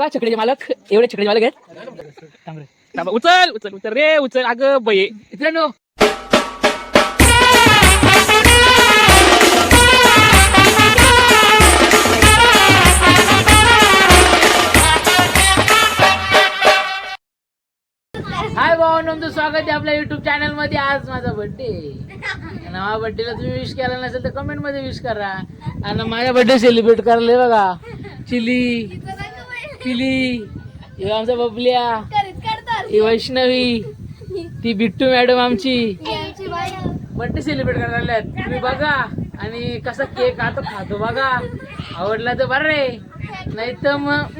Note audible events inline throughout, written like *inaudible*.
का छकडीचे मालक? एवढे छकडीचे मालक आहेत? थांब रे. उचल उचल उचल रे उचल. अगं बये. मित्रांनो. हाय भाऊ तुमचं स्वागत आहे आपल्या युट्यूब चॅनलमध्ये. आज माझा बर्थडे नवा बर्थडेला तुम्ही विश केला नसेल तर कमेंटमध्ये विश करा. आणि माझा बर्थडे सेलिब्रेट करायला बघा. चिली. पिली हे आमचा बबल्या ही वैष्णवी ती बिट्टू मॅडम आमची. बर्थडे सेलिब्रेट करायला आहेत तुम्ही बघा आणि कसा केक आता खातो बघा. आवडला तर बरं रे. नाही तर मग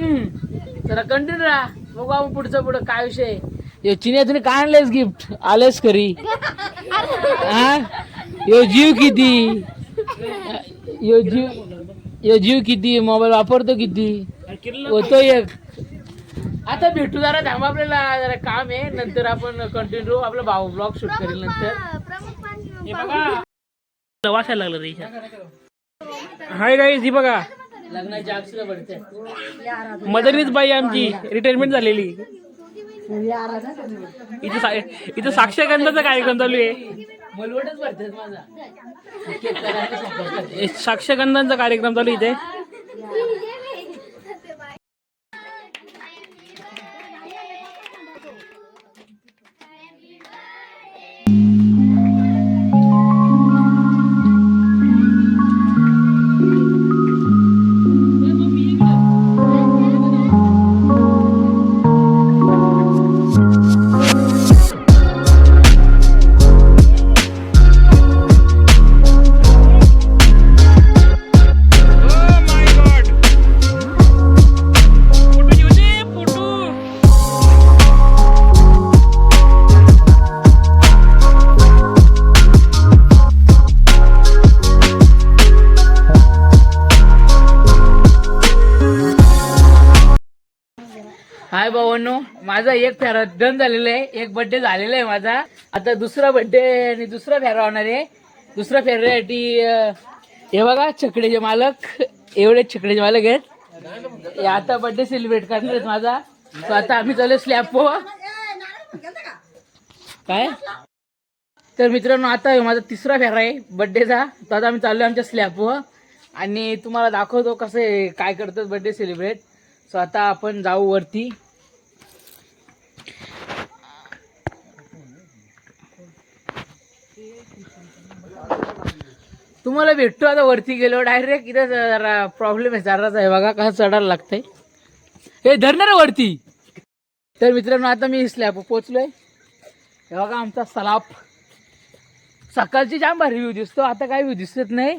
जरा कंटिन्यू राहा. बघू आपण पुढचं पुढं काय विषय. यो चिन्या तुम्ही काय आणलेस गिफ्ट आलेस खरी. हा? यो जीव किती? यो जीव यो जीव किती? मोबाईल वापरतो किती? होतो एक. आता भेटू जरा थांबा आपल्याला जरा काम आहे. नंतर आपण कंटिन्यू आपला भाऊ ब्लॉग शूट करेल नंतर. वाचायला लागलं रे हाय गाईज ही बघा. लग्नाची अक्षर पडते. मदनीच बाई आमची रिटायरमेंट झालेली. इथे सा- इथे साक्षगंधाचा कार्यक्रम चालू आहे. मलवटच भरतात माझा. साक्षगंधांचा कार्यक्रम चालू आहे इथे. हाय भावांनो माझा एक फेरा डन झालेला आहे. एक बड्डे झालेला आहे माझा. आता दुसरा बड्डे आणि दुसरा फेरा होणार आहे. दुसऱ्या फेऱ्यासाठी हे बघा छकडेचे मालक. एवढे छकडेचे मालक आहेत. हे आता बड्डे सेलिब्रेट करणार आहेत माझा. तो आता आम्ही चालू स्लॅब काय? तर मित्रांनो आता माझा तिसरा फेरा आहे बड्डेचा तर आता आम्ही चाललो आमच्या स्लॅबवर आणि तुम्हाला दाखवतो कसं आहे, काय करतात बड्डे सेलिब्रेट सो आता आपण जाऊ वरती. तुम्हाला भेटतो आता वरती गेलो डायरेक्ट इथं जरा प्रॉब्लेम आहे. जराच आहे बघा कसं चढायला लागतंय. हे धरणार वरती. तर मित्रांनो आता मी स्लॅब पोचलोय हे बघा आमचा सलाप सकाळची जाम भारी व्ह्यू दिसतो. आता काय व्ह्यू दिसत नाही.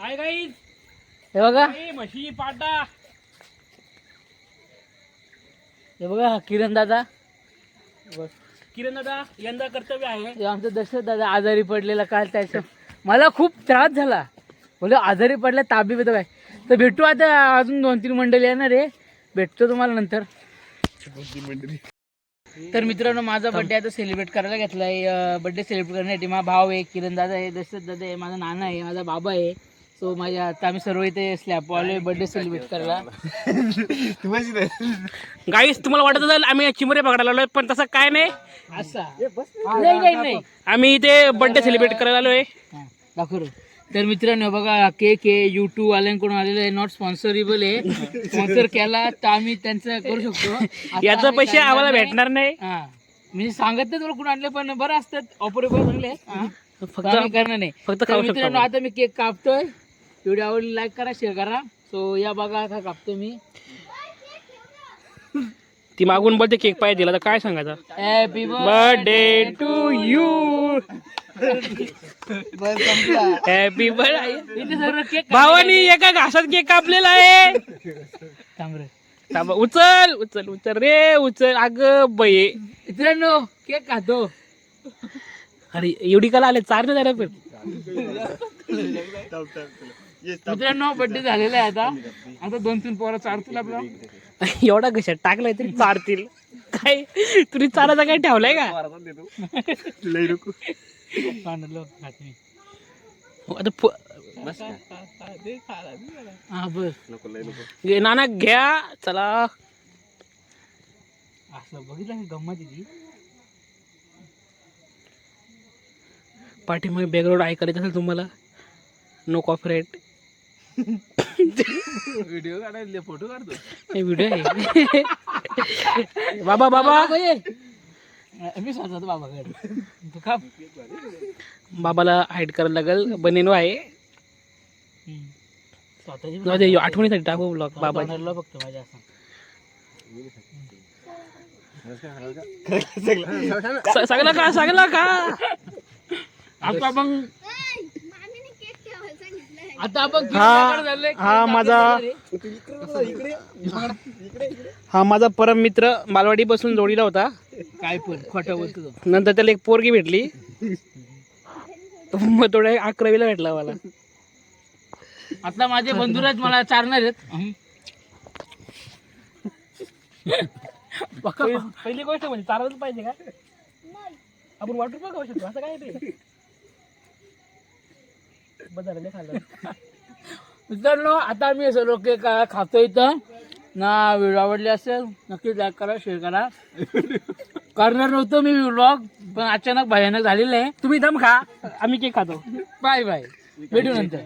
हाय गाईज हे बघा. म्हशी पाटा. हे बघा हा किरण दादा. किरण दादा यंदा कर्तव्य आहे. आमचं दशरथ दादा आजारी पडलेला काल त्याचं मला खूप त्रास झाला. बोल आजारी पडला ताबी बितं काय तर भेटू आता अजून दोन तीन मंडळी येणार आहे. भेटतो तुम्हाला नंतर. तर मित्रांनो माझा बर्थडे आता सेलिब्रेट करायला घेतलाय. बर्थडे सेलिब्रेट करण्यासाठी माझा भाव आहे किरण दादा आहे दशरथ दादा आहे माझा नाना आहे माझा बाबा आहे. सो माझ्या आता आम्ही सर्व इथे स्लॅब आलोय बर्थडे सेलिब्रेट करायला. गाईज *laughs* तुम्हाला वाटत असेल आम्ही चिमरे पकडायला आलोय पण तसं काय नाही. असा. नाही नाही नाही. आम्ही इथे बर्थडे सेलिब्रेट करायला आलोय. हा, दाखव रे. तर मित्रांनो बघा केक आहे युट्यूब वाल्यांकडून आलेलं आहे. नॉट स्पॉन्सरेबल आहे. स्पॉन्सर केला तर आम्ही त्यांचं करू शकतो. याचा पैसे आम्हाला. भेटणार नाही. हा. म्हणजे सांगत नाही तुला कुठून आणले पण बरं असतात. ऑपरेबल चांगले. फक्त करणार नाही. फक्त तर खाऊ शकतो मित्रांनो. आता मी केक कापतोय. व्हिडिओ आवडली लाईक करा शेअर करा. सो या बघा आता कापतो मी. ती मागून बोलते केक पाहिजे दिला तर काय सांगायचं? Happy birthday to you happy birthday इथे सर्व केक भावानी एका घासात केक कापलेला आहे. थांब रे. थांबा, उचल उचल उचल रे उचल. अग बये मित्रांनो केक खातो. अरे एवढी कला आले चार नाही झालं मित्रांनो बर्थडे झालेला आहे आता आता दोन तीन पोरं चारतील आपला. एवढा कशा टाकलाय तरी चारतील. काय? तुम्ही चाराचा काय ठेवलाय का? नाही. आता हा बस. नाना घ्या. चला. असं बघितलं का गंमत ती? पाठीमागे बॅकग्राऊंड ऐकायचं असेल तुम्हाला. नो कॉपरेट व्हिडिओ काढायला फोटो काढतो. हे व्हिडिओ आहे. बाबा बाबा. मी स्वतः बाबाकडे तू का बाबाला हाईड करायला लागेल. बनेनो आहे. आठवणीसाठी टाकू ब्लॉग बाबा फक्त माझ्या असं. सगळं का सगळं का आता आपण आता आपण हा हा माझा हा माझा परम मित्र मालवाडी बसून जोडीला होता. काय पण खोटं बोलतो. नंतर त्याला एक पोरगी भेटली. मग थोड्या अकरावीला भेटला मला. आता माझे बंधुराज मला चारणार आहेत. पक्का? पहिली गोष्ट म्हणजे चालवच पाहिजे का? आपण वाटू बघा शकतो. असं काय ते? खाल्लं. *laughs* मित्रांनो आता मी सर्व केक खातो इथं. ना व्हिडिओ आवडले असेल नक्की लाईक करा शेअर करा. करणार नव्हतं मी व्लॉग पण अचानक भयानक झालेलं आहे. तुम्ही दम खा आम्ही केक खातो. बाय बाय भेटू नंतर.